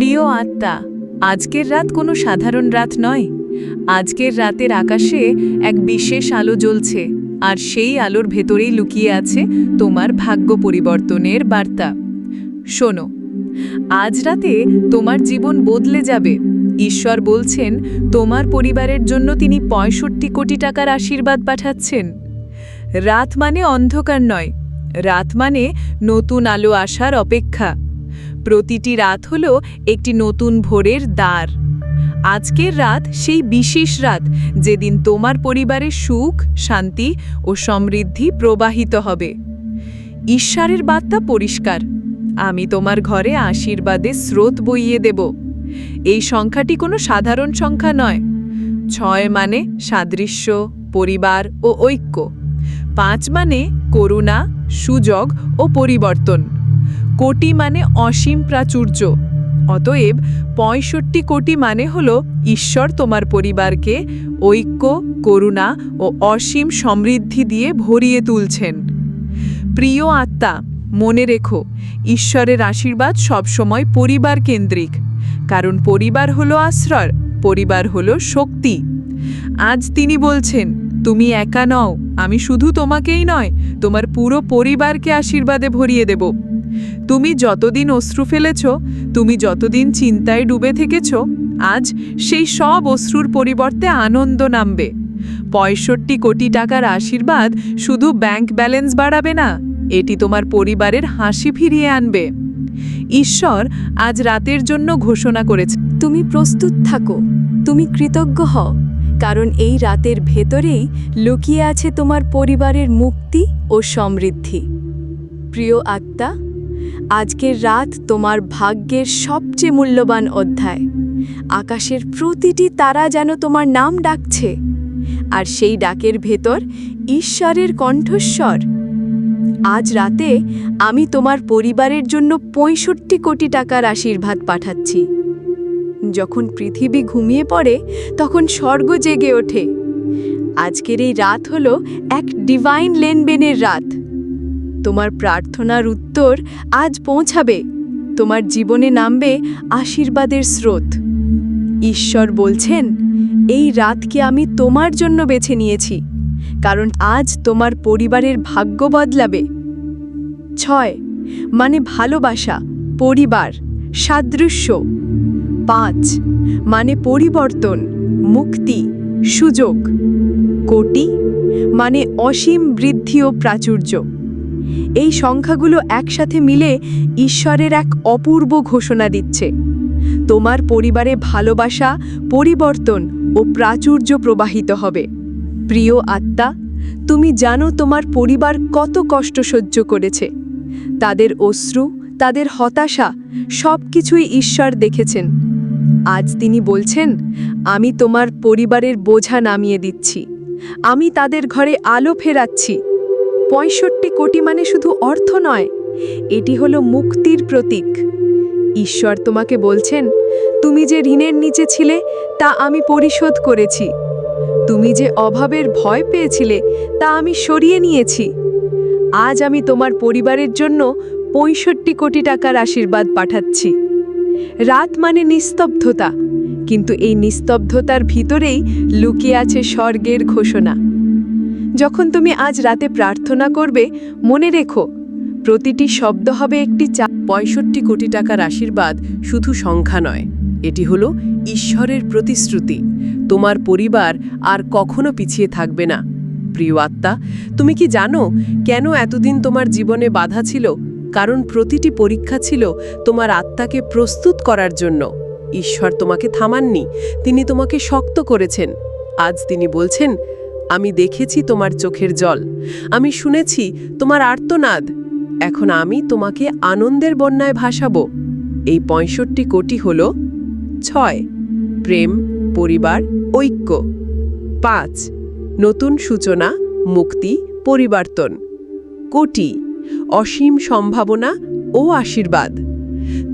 প্রিয় আত্মা, আজকের রাত কোনো সাধারণ রাত নয়। আজকের রাতের আকাশে এক বিশেষ আলো জ্বলছে, আর সেই আলোর ভেতরেই লুকিয়ে আছে তোমার ভাগ্য পরিবর্তনের বার্তা। শোনো, আজ রাতে তোমার জীবন বদলে যাবে। ঈশ্বর বলছেন, তোমার পরিবারের জন্য তিনি পঁয়ষট্টি কোটি টাকার আশীর্বাদ পাঠাচ্ছেন। রাত মানে অন্ধকার নয়, রাত মানে নতুন আলো আসার অপেক্ষা। প্রতিটি রাত হল একটি নতুন ভোরের দ্বার। আজকের রাত সেই বিশেষ রাত যেদিন তোমার পরিবারের সুখ, শান্তি ও সমৃদ্ধি প্রবাহিত হবে। ঈশ্বরের বার্তা পরিষ্কার। আমি তোমার ঘরে আশীর্বাদে স্রোত বইয়ে দেব। এই সংখ্যাটি কোনো সাধারণ সংখ্যা নয়। ছয় মানে সাদৃশ্য, পরিবার ও ঐক্য। পাঁচ মানে করুণা, সুযোগ ও পরিবর্তন। কোটি মানে অসীম প্রাচুর্য। অতএব পঁয়ষট্টি কোটি মানে হল ঈশ্বর তোমার পরিবারকে ঐক্য, করুণা ও অসীম সমৃদ্ধি দিয়ে ভরিয়ে তুলছেন। প্রিয় আত্মা, মনে রেখো, ঈশ্বরের আশীর্বাদ সবসময় পরিবার কেন্দ্রিক। কারণ পরিবার হলো আশ্রয়, পরিবার হলো শক্তি। আজ তিনি বলছেন, তুমি একা নও, আমি শুধু তোমাকেই নয়, তোমার পুরো পরিবারকে আশীর্বাদে ভরিয়ে দেব। তুমি যতদিন অশ্রু ফেলেছ, তুমি যতদিন চিন্তায় ডুবে থেকেছ, আজ সেই সব অশ্রুর পরিবর্তে আনন্দ নামবে। পঁয়ষট্টি কোটি টাকার আশীর্বাদ শুধু ব্যাংক ব্যালেন্স বাড়াবে না, এটি তোমার পরিবারের হাসি ফিরিয়ে আনবে। ঈশ্বর আজ রাতের জন্য ঘোষণা করেছে, তুমি প্রস্তুত থাকো, তুমি কৃতজ্ঞ হও, কারণ এই রাতের ভেতরেই লুকিয়ে আছে তোমার পরিবারের মুক্তি ও সমৃদ্ধি। প্রিয় আত্মা আজকের রাত তোমার ভাগ্যের সবচেয়ে মূল্যবান অধ্যায়। আকাশের প্রতিটি তারা যেন তোমার নাম ডাকছে, আর সেই ডাকের ভেতর ঈশ্বরের কণ্ঠস্বর। আজ রাতে আমি তোমার পরিবারের জন্য পঁয়ষট্টি কোটি টাকার আশীর্বাদ পাঠাচ্ছি। যখন পৃথিবী ঘুমিয়ে পড়ে, তখন স্বর্গ জেগে ওঠে। আজকের এই রাত হলো এক ডিভাইন লেনবেনের রাত। তোমার প্রার্থনার উত্তর আজ পৌঁছাবে। তোমার জীবনে নামবে আশীর্বাদের স্রোত। ঈশ্বর বলছেন, এই রাতকে আমি তোমার জন্য বেছে নিয়েছি, কারণ আজ তোমার পরিবারের ভাগ্য বদলাবে। ছয় মানে ভালোবাসা, পরিবার, সাদৃশ্য। পাঁচ মানে পরিবর্তন, মুক্তি, সুযোগ। কোটি মানে অসীম বৃদ্ধি ও প্রাচুর্য। এই সংখ্যাগুলো একসাথে মিলে ঈশ্বরের এক অপূর্ব ঘোষণা দিচ্ছে। তোমার পরিবারে ভালোবাসা, পরিবর্তন ও প্রাচুর্য প্রবাহিত হবে। প্রিয় আত্মা, তুমি জানো তোমার পরিবার কত কষ্ট সহ্য করেছে। তাদের অশ্রু, তাদের হতাশা সব কিছুই ঈশ্বর দেখেছেন। আজ তিনি বলছেন, আমি তোমার পরিবারের বোঝা নামিয়ে দিচ্ছি। আমি তাদের ঘরে আলো ফেরাচ্ছি। পঁয়ষট্টি কোটি মানে শুধু অর্থ নয়, এটি হলো মুক্তির প্রতীক। ঈশ্বর তোমাকে বলছেন, তুমি যে ঋণের নিচে ছিলে, তা আমি পরিশোধ করেছি। তুমি যে অভাবের ভয় পেয়েছিলে, তা আমি সরিয়ে নিয়েছি। আজ আমি তোমার পরিবারের জন্য পঁয়ষট্টি কোটি টাকার আশীর্বাদ পাঠাচ্ছি। রাত মানে নিস্তব্ধতা, কিন্তু এই নিস্তব্ধতার ভিতরেই লুকিয়ে আছে স্বর্গের ঘোষণা। যখন তুমি আজ রাতে প্রার্থনা করবে, মনে রেখো, প্রতিটি শব্দ হবে একটি চা, পঁয়ষট্টি কোটি টাকার আশীর্বাদ, শুধু সংখ্যা নয়। এটি হলো ঈশ্বরের প্রতিশ্রুতি। তোমার পরিবার আর কখনো পিছিয়ে থাকবে না। প্রিয় আত্মা, তুমি কি জানো কেন এতদিন তোমার জীবনে বাধা ছিল? কারণ প্রতিটি পরীক্ষা ছিল তোমার আত্মাকে প্রস্তুত করার জন্য। ঈশ্বর তোমাকে থামাননি, তিনি তোমাকে শক্ত করেছেন। আজ তিনি বলছেন আমি দেখেছি তোমার চোখের জল। আমি শুনেছি তোমার আর্তনাদ। এখন আমি তোমাকে আনন্দের বন্যায় ভাসাবো। এই পঁয়ষট্টি কোটি হল ছয়। প্রেম, পরিবার, ঐক্য। পাঁচ। নতুন সূচনা, মুক্তি, পরিবর্তন। কোটি। অসীম সম্ভাবনা ও আশীর্বাদ।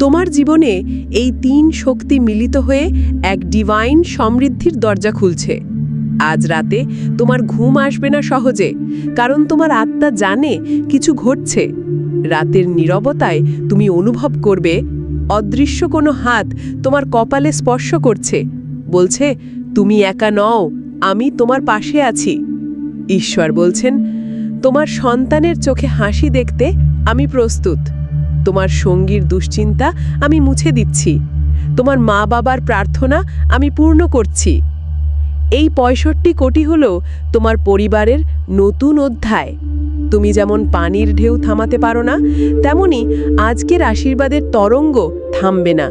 তোমার জীবনে এই তিন শক্তি মিলিত হয়ে এক ডিভাইন সমৃদ্ধির দরজা খুলছে। আজ রাতে তোমার ঘুম আসবে না সহজে, কারণ তোমার আত্মা জানে কিছু ঘটছে। রাতের নীরবতায় তুমি অনুভব করবে, অদৃশ্য কোনো হাত তোমার কপালে স্পর্শ করছে, বলছে, তুমি একা নও, আমি তোমার পাশে আছি। ঈশ্বর বলছেন, তোমার সন্তানের চোখে হাসি দেখতে আমি প্রস্তুত। তোমার সঙ্গীর দুশ্চিন্তা আমি মুছে দিচ্ছি। তোমার মা বাবার প্রার্থনা আমি পূর্ণ করছি। এই পঁয়ষট্টি কোটি হল তোমার পরিবারের নতুন অধ্যায়। তুমি যেমন পানির ঢেউ থামাতে পারো না, তেমনি আজকের আশীর্বাদের তরঙ্গ থামবে না।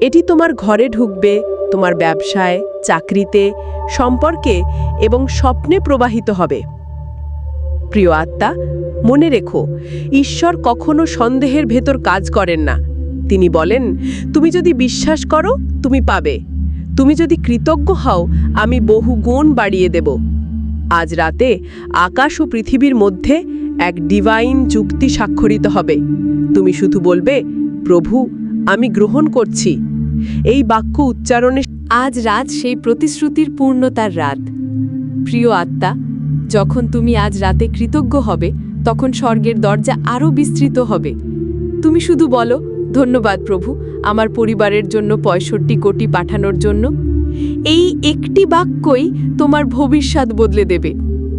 এটি তোমার ঘরে ঢুকবে, তোমার ব্যবসায়, চাকরিতে, সম্পর্কে এবং স্বপ্নে প্রবাহিত হবে। প্রিয় আত্মা, মনে রেখো, ঈশ্বর কখনো সন্দেহের ভেতর কাজ করেন না। তিনি বলেন, তুমি যদি বিশ্বাস করো, তুমি পাবে। তুমি যদি কৃতজ্ঞ হও, আমি বহু গুণ বাড়িয়ে দেব। আজ রাতে আকাশ ও পৃথিবীর মধ্যে এক ডিভাইন চুক্তি স্বাক্ষরিত হবে। তুমি শুধু বলবে, প্রভু, আমি গ্রহণ করছি। এই বাক্য উচ্চারণে আজ রাত সেই প্রতিশ্রুতির পূর্ণতার রাত। প্রিয় আত্মা, যখন তুমি আজ রাতে কৃতজ্ঞ হবে, তখন স্বর্গের দরজা আরও বিস্তৃত হবে। তুমি শুধু বলো ধন্যবাদ প্রভু, আমার পরিবারের জন্য পঁয়ষট্টি কোটি পাঠানোর জন্য। এই একটি বাক্যই তোমার ভবিষ্যৎ বদলে দেবে।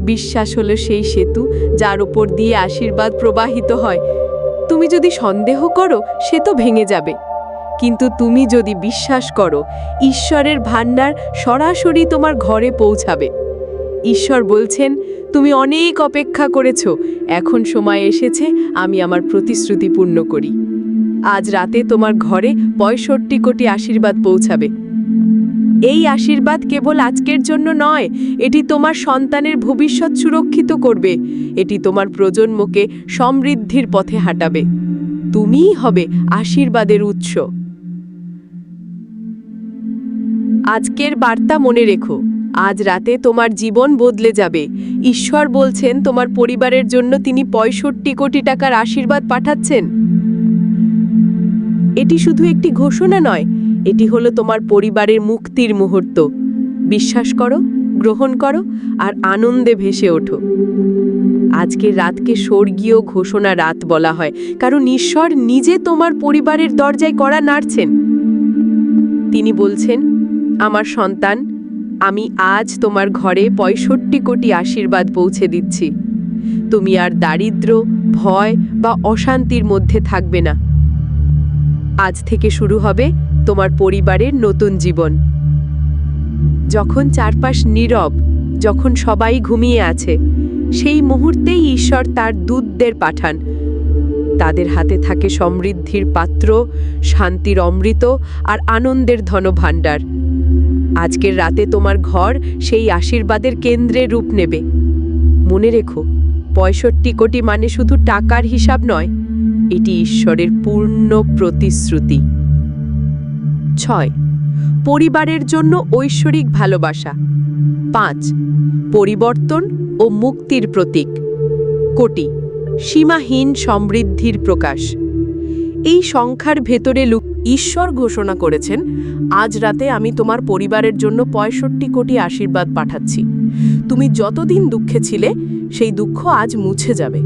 বিশ্বাস হলো সেই সেতু যার ওপর দিয়ে আশীর্বাদ প্রবাহিত হয়। তুমি যদি সন্দেহ করো, সে তো ভেঙে যাবে। কিন্তু তুমি যদি বিশ্বাস করো, ঈশ্বরের ভাণ্ডার সরাসরি তোমার ঘরে পৌঁছাবে। ঈশ্বর বলছেন, তুমি অনেক অপেক্ষা করেছ। এখন সময় এসেছে, আমি আমার প্রতিশ্রুতি পূর্ণ করি। আজ রাতে তোমার ঘরে পঁয়ষট্টি কোটি আশীর্বাদ পৌঁছাবে। এই আশীর্বাদ কেবল আজকের জন্য নয়, এটি তোমার সন্তানের ভবিষ্যৎ সুরক্ষিত করবে। এটি তোমার প্রজন্মকে সমৃদ্ধির পথে হাঁটাবে। তুমিই হবে আশীর্বাদের উৎস। আজকের বার্তা মনে রেখো, আজ রাতে তোমার জীবন বদলে যাবে। ঈশ্বর বলছেন, তোমার পরিবারের জন্য তিনি পঁয়ষট্টি কোটি টাকার আশীর্বাদ পাঠাচ্ছেন। এটি শুধু একটি ঘোষণা নয়, এটি হলো তোমার পরিবারের মুক্তির মুহূর্ত। বিশ্বাস করো, গ্রহণ করো, আর আনন্দে ভেসে ওঠো। আজকের রাতকে স্বর্গীয় ঘোষণা রাত বলা হয়, কারণ ঈশ্বর নিজে তোমার পরিবারের দরজায় করা নাড়ছেন। তিনি বলছেন, আমার সন্তান, আমি আজ তোমার ঘরে পঁয়ষট্টি কোটি আশীর্বাদ পৌঁছে দিচ্ছি। তুমি আর দারিদ্র, ভয় বা অশান্তির মধ্যে থাকবে না। আজ থেকে শুরু হবে তোমার পরিবারের নতুন জীবন। যখন চারপাশ নীরব, যখন সবাই ঘুমিয়ে আছে, সেই মুহূর্তেই ঈশ্বর তার দূতদের পাঠান। তাদের হাতে থাকে সমৃদ্ধির পাত্র, শান্তির অমৃত আর আনন্দের ধনভাণ্ডার। আজকের রাতে তোমার ঘর সেই আশীর্বাদের কেন্দ্রে রূপ নেবে। মনে রেখো, পঁয়ষট্টি কোটি মানে শুধু টাকার হিসাব নয়। এটি ঈশ্বরের পূর্ণ প্রতিশ্রুতি। ছয়, পরিবারের জন্য ঐশ্বরিক ভালোবাসা। পাঁচ, পরিবর্তন ও মুক্তির প্রতীক। কোটি, সীমাহীন সমৃদ্ধির প্রকাশ। এই সংখ্যার ভেতরে লুক ঈশ্বর ঘোষণা করেছেন, আজ রাতে আমি তোমার পরিবারের জন্য পঁয়ষট্টি কোটি আশীর্বাদ পাঠাচ্ছি। তুমি যতদিন দুঃখে ছিলে, সেই দুঃখ আজ মুছে যাবে।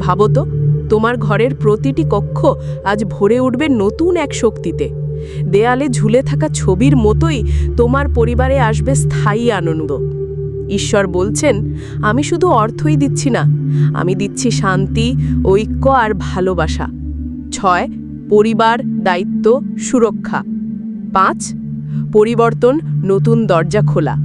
ভাবো তো তোমার ঘরের প্রতিটি কক্ষ আজ ভরে উঠবে নতুন এক শক্তিতে। দেয়ালে ঝুলে থাকা ছবির মতোই তোমার পরিবারে আসবে স্থায়ী আনন্দ। ঈশ্বর বলছেন, আমি শুধু অর্থই দিচ্ছি না, আমি দিচ্ছি শান্তি, ঐক্য আর ভালোবাসা। ছয়, পরিবার, দায়িত্ব, সুরক্ষা। পাঁচ, পরিবর্তন, নতুন দরজা খোলা।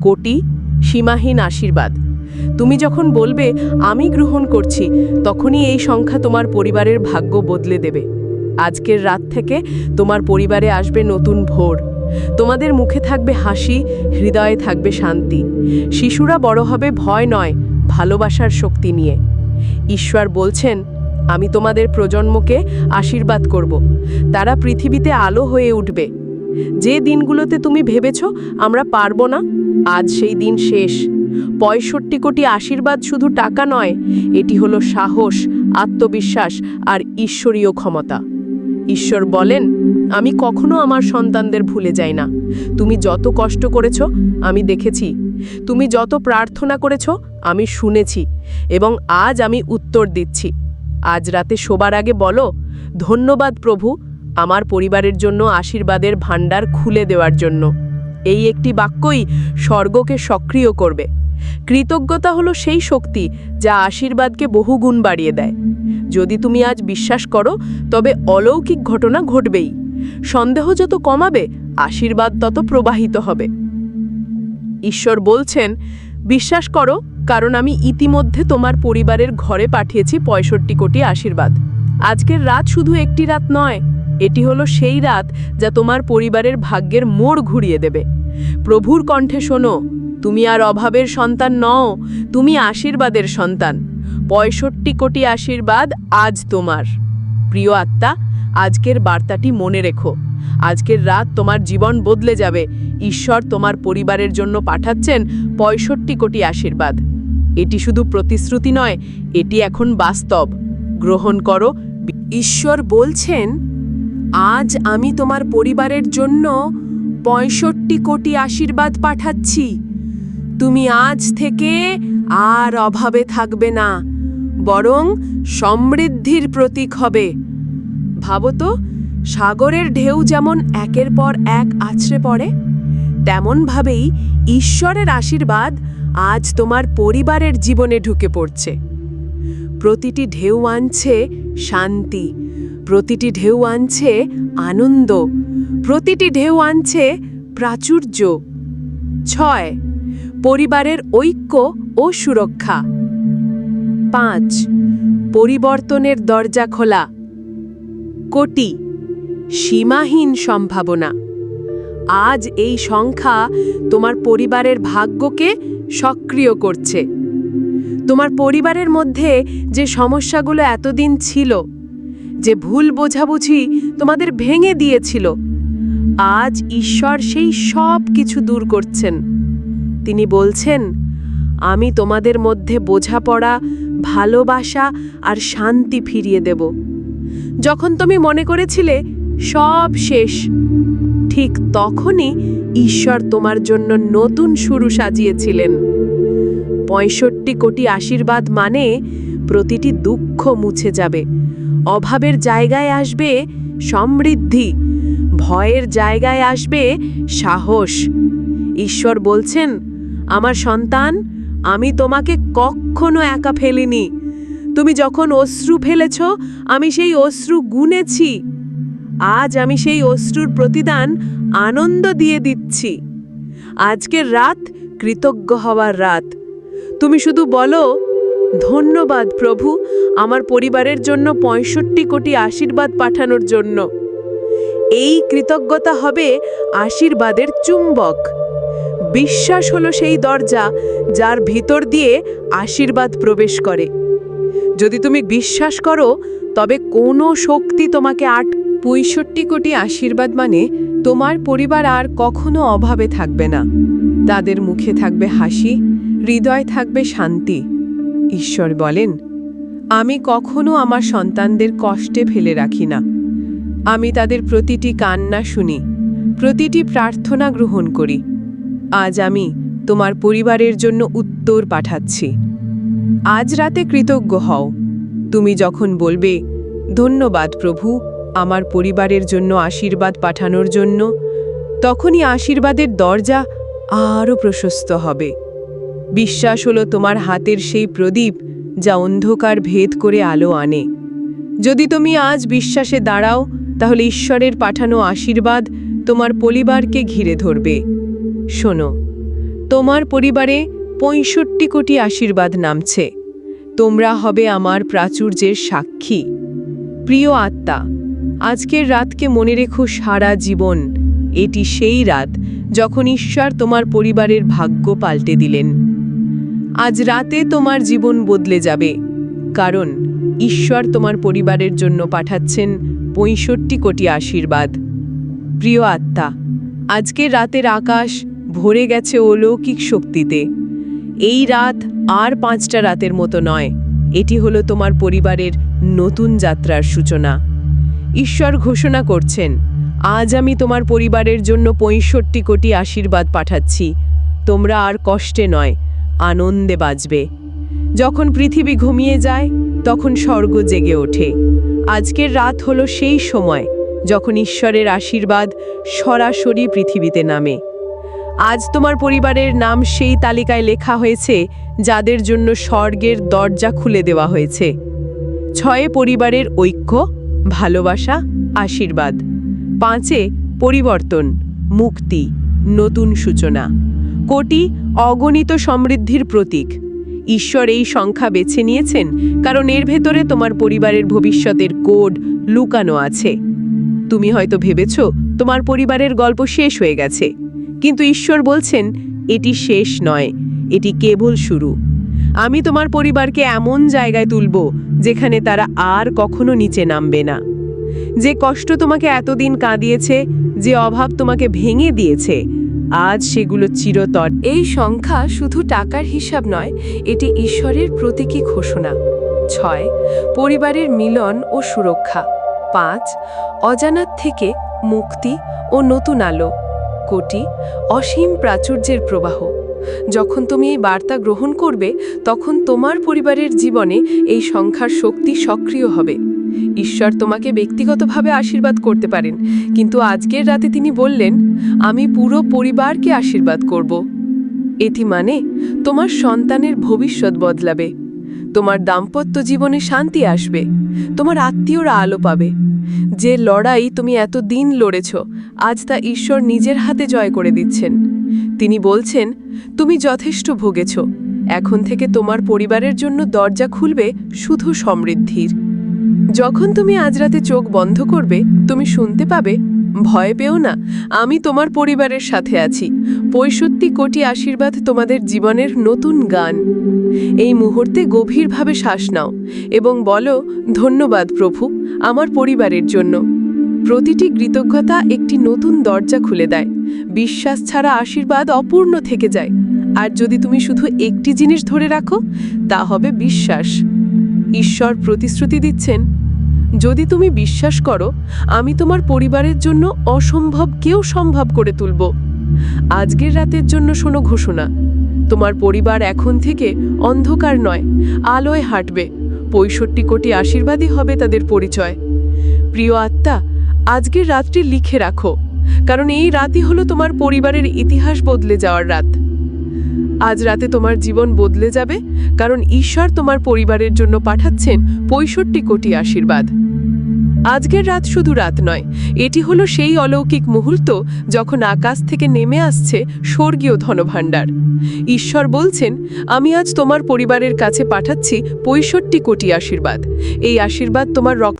কোটি, সীমাহীন আশীর্বাদ। তুমি যখন বলবে, আমি গ্রহণ করছি, তখনই এই সংখ্যা তোমার পরিবারের ভাগ্য বদলে দেবে। আজকের রাত থেকে তোমার পরিবারে আসবে নতুন ভোর। তোমাদের মুখে থাকবে হাসি, হৃদয়ে থাকবে শান্তি। শিশুরা বড় হবে ভয় নয়, ভালোবাসার শক্তি নিয়ে। ঈশ্বর বলছেন, আমি তোমাদের প্রজন্মকে আশীর্বাদ করব। তারা পৃথিবীতে আলো হয়ে উঠবে। যে দিনগুলোতে তুমি ভেবেছ আমরা পারব না, আজ সেই দিন শেষ। পঁয়ষট্টি কোটি আশীর্বাদ শুধু টাকা নয়, এটি হলো সাহস, আত্মবিশ্বাস আর ঈশ্বরীয় ক্ষমতা। ঈশ্বর বলেন, আমি কখনো আমার সন্তানদের ভুলে যাই না। তুমি যত কষ্ট করেছ, আমি দেখেছি। তুমি যত প্রার্থনা করেছ, আমি শুনেছি এবং আজ আমি উত্তর দিচ্ছি। আজ রাতে শোবার আগে বলো, ধন্যবাদ প্রভু আমার পরিবারের জন্য আশীর্বাদের ভাণ্ডার খুলে দেওয়ার জন্য। এই একটি বাক্যই স্বর্গকে সক্রিয় করবে। কৃতজ্ঞতা হলো সেই শক্তি যা আশীর্বাদকে বহুগুণ বাড়িয়ে দেয়। যদি তুমি আজ বিশ্বাস করো, তবে অলৌকিক ঘটনা ঘটবেই। সন্দেহ যত কমাবে, আশীর্বাদ তত প্রবাহিত হবে। ঈশ্বর বলছেন, বিশ্বাস করো, কারণ আমি ইতিমধ্যে তোমার পরিবারের ঘরে পাঠিয়েছি পঁয়ষট্টি কোটি আশীর্বাদ। আজকের রাত শুধু একটি রাত নয়, এটি হলো সেই রাত যা তোমার পরিবারের ভাগ্যের মোড় ঘুরিয়ে দেবে। প্রভুর কণ্ঠে শোনো, তুমি আর অভাবের সন্তান নও, তুমি আশীর্বাদের সন্তান। পঁয়ষট্টি কোটি আশীর্বাদ আজ তোমার। প্রিয় আত্মা, আজকের বার্তাটি মনে রেখো। আজকের রাত তোমার জীবন বদলে যাবে। ঈশ্বর তোমার পরিবারের জন্য পাঠাচ্ছেন পঁয়ষট্টি কোটি আশীর্বাদ। এটি শুধু প্রতিশ্রুতি নয়, এটি এখন বাস্তব। গ্রহণ করো। ঈশ্বর বলছেন, আজ আমি তোমার পরিবারের জন্য পঁয়ষট্টি কোটি আশীর্বাদ পাঠাচ্ছি। তুমি আজ থেকে আর অভাবে থাকবে না, বরং সমৃদ্ধির প্রতীক হবে। ভাবো তো, সাগরের ঢেউ যেমন একের পর এক আছড়ে পড়ে, তেমনভাবেই ঈশ্বরের আশীর্বাদ আজ তোমার পরিবারের জীবনে ঢুকে পড়ছে। প্রতিটি ঢেউ আনছে শান্তি, প্রতিটি ঢেউ আনছে আনন্দ প্রতিটি ঢেউ আনছে প্রাচুর্য। ছয়, পরিবারের ঐক্য ও সুরক্ষা। পাঁচ, পরিবর্তনের দরজা খোলা। কোটি, সীমাহীন সম্ভাবনা। আজ এই সংখ্যা তোমার পরিবারের ভাগ্যকে সক্রিয় করছে। তোমার পরিবারের মধ্যে যে সমস্যাগুলো এতদিন ছিল, যে ভুল বোঝাবুঝি তোমাদের ভেঙে দিয়েছিল আজ ঈশ্বর সেই সব কিছু দূর করছেন। তিনি বলছেন, আমি তোমাদের মধ্যে বোঝাপড়া, ভালোবাসা আর শান্তি ফিরিয়ে দেব। যখন তুমি মনে করেছিলে সব শেষ, ঠিক তখনই ঈশ্বর তোমার জন্য নতুন শুরু সাজিয়েছিলেন। পঁয়ষট্টি কোটি আশীর্বাদ মানে প্রতিটি দুঃখ মুছে যাবে, অভাবের জায়গায় আসবে সমৃদ্ধি ভয়ের জায়গায় আসবে সাহস। ঈশ্বর বলছেন, আমার সন্তান, আমি তোমাকে কখনো একা ফেলিনি। তুমি যখন অশ্রু ফেলেছ, আমি সেই অশ্রু গুনেছি। আজ আমি সেই অশ্রুর প্রতিদান আনন্দ দিয়ে দিচ্ছি। আজকের রাত কৃতজ্ঞ হওয়ার রাত। তুমি শুধু বলো, ধন্যবাদ প্রভু, আমার পরিবারের জন্য পঁয়ষট্টি কোটি আশীর্বাদ পাঠানোর জন্য। এই কৃতজ্ঞতা হবে আশীর্বাদের চুম্বক। বিশ্বাস হলো সেই দরজা যার ভিতর দিয়ে আশীর্বাদ প্রবেশ করে। যদি তুমি বিশ্বাস করো, তবে কোনো শক্তি তোমাকে আট পঁয়ষট্টি কোটি আশীর্বাদ মানে তোমার পরিবার আর কখনো অভাবে থাকবে না। তাদের মুখে থাকবে হাসি, হৃদয় থাকবে শান্তি। ঈশ্বর বলেন, আমি কখনো আমার সন্তানদের কষ্টে ফেলে রাখি না। আমি তাদের প্রতিটি কান্না শুনি, প্রতিটি প্রার্থনা গ্রহণ করি। আজ আমি তোমার পরিবারের জন্য উত্তর পাঠাচ্ছি। আজ রাতে কৃতজ্ঞ হও। তুমি যখন বলবে, ধন্যবাদ প্রভু, আমার পরিবারের জন্য আশীর্বাদ পাঠানোর জন্য, তখনই আশীর্বাদের দরজা আরও প্রশস্ত হবে। বিশ্বাস হলো তোমার হাতের সেই প্রদীপ যা অন্ধকার ভেদ করে আলো আনে। যদি তুমি আজ বিশ্বাসে দাঁড়াও তাহলে ঈশ্বরের পাঠানো আশীর্বাদ তোমার পরিবারকে ঘিরে ধরবে। শোনো, তোমার পরিবারে পঁয়ষট্টি কোটি আশীর্বাদ নামছে। তোমরা হবে আমার প্রাচুর্যের সাক্ষী। প্রিয় আত্মা, আজকের রাতকে মনে রেখো সারা জীবন। এটি সেই রাত যখন ঈশ্বর তোমার পরিবারের ভাগ্য পাল্টে দিলেন। আজ রাতে তোমার জীবন বদলে যাবে, কারণ ঈশ্বর তোমার পরিবারের জন্য পাঠাচ্ছেন পঁয়ষট্টি কোটি আশীর্বাদ। প্রিয় আত্মা, আজকের রাতের আকাশ ভরে গেছে অলৌকিক শক্তিতে। এই রাত আর পাঁচটা রাতের মতো নয়, এটি হলো তোমার পরিবারের নতুন যাত্রার সূচনা। ঈশ্বর ঘোষণা করছেন, আজ আমি তোমার পরিবারের জন্য পঁয়ষট্টি কোটি আশীর্বাদ পাঠাচ্ছি। তোমরা আর কষ্টে নয়, আনন্দে বাঁচবে যখন পৃথিবী ঘুমিয়ে যায়, তখন স্বর্গ জেগে ওঠে। আজকের রাত হলো সেই সময় যখন ঈশ্বরের আশীর্বাদ সরাসরি পৃথিবীতে নামে। আজ তোমার পরিবারের নাম সেই তালিকায় লেখা হয়েছে, যাদের জন্য স্বর্গের দরজা খুলে দেওয়া হয়েছে। ছয়ে পরিবারের ঐক্য, ভালোবাসা, আশীর্বাদ। পাঁচে পরিবর্তন, মুক্তি, নতুন সূচনা। কোটি অগণিত সমৃদ্ধির প্রতীক। ঈশ্বর এই সংখ্যা বেছে নিয়েছেন, কারণ এর ভেতরে তোমার পরিবারের ভবিষ্যতের কোড লুকানো আছে। তুমি হয়তো ভেবেছ, তোমার পরিবারের গল্প শেষ হয়ে গেছে। কিন্তু ঈশ্বর বলছেন, এটি শেষ নয়, এটি কেবল শুরু। আমি তোমার পরিবারকে এমন জায়গায় তুলব, যেখানে তারা আর কখনো নিচে নামবে না। যে কষ্ট তোমাকে এতদিন কাঁদিয়েছে, যে অভাব তোমাকে ভেঙে দিয়েছে আজ সেগুলো চিরতর। এই সংখ্যা শুধু টাকার হিসাব নয়, এটি ঈশ্বরের প্রতীকী ঘোষণা। ছয়, পরিবারের মিলন ও সুরক্ষা। পাঁচ, অজানার থেকে মুক্তি ও নতুন আলো। কোটি, অসীম প্রাচুর্যের প্রবাহ। যখন তুমি এই বার্তা গ্রহণ করবে, তখন তোমার পরিবারের জীবনে এই সংখ্যার শক্তি সক্রিয় হবে। ঈশ্বর তোমাকে ব্যক্তিগতভাবে আশীর্বাদ করতে পারেন। কিন্তু আজকের রাতে তিনি বললেন, আমি পুরো পরিবারকে আশীর্বাদ করব। এটি মানে তোমার সন্তানের ভবিষ্যৎ বদলাবে। তোমার দাম্পত্য জীবনে শান্তি আসবে। তোমার আত্মীয়রা আলো পাবে। যে লড়াই তুমি এত দিন লড়েছ, আজ তা ঈশ্বর নিজের হাতে জয় করে দিচ্ছেন। তিনি বলছেন, তুমি যথেষ্ট ভুগেছ। এখন থেকে তোমার পরিবারের জন্য দরজা খুলবে শুধু সমৃদ্ধির। যখন তুমি আজ রাতে চোখ বন্ধ করবে, তুমি শুনতে পাবে, ভয় পেও না, আমি তোমার পরিবারের সাথে আছি। পঁয়ষট্টি কোটি আশীর্বাদ তোমাদের জীবনের নতুন গান। এই মুহূর্তে গভীরভাবে শ্বাস নাও এবং বলো, ধন্যবাদ প্রভু, আমার পরিবারের জন্য। প্রতিটি কৃতজ্ঞতা একটি নতুন দরজা খুলে দেয়। বিশ্বাস ছাড়া আশীর্বাদ অপূর্ণ থেকে যায়। আর যদি তুমি শুধু একটি জিনিস ধরে রাখো, তা হবে বিশ্বাস। ঈশ্বর প্রতিশ্রুতি দিচ্ছেন, যদি তুমি বিশ্বাস করো, আমি তোমার পরিবারের জন্য অসম্ভবকেও সম্ভব করে তুলব। আজকের রাতের জন্য শোনো ঘোষণা, তোমার পরিবার এখন থেকে অন্ধকার নয়, আলোয় হাঁটবে। পঁয়ষট্টি কোটি আশীর্বাদই হবে তাদের পরিচয়। প্রিয় আত্মা, আজকের রাতটি লিখে রাখো, কারণ এই রাতই হলো তোমার পরিবারের ইতিহাস বদলে যাওয়ার রাত। আজ রাতে তোমার জীবন বদলে যাবে, কারণ ঈশ্বর তোমার পরিবারের জন্য পাঠাচ্ছেন পঁয়ষট্টি কোটি আশীর্বাদ। আজকের রাত শুধু রাত নয়, এটি হলো সেই অলৌকিক মুহূর্ত যখন আকাশ থেকে নেমে আসছে স্বর্গীয় ধনভাণ্ডার। ঈশ্বর বলছেন, আমি আজ তোমার পরিবারের কাছে পাঠাচ্ছি পঁয়ষট্টি কোটি আশীর্বাদ। এই আশীর্বাদ তোমার রক্ত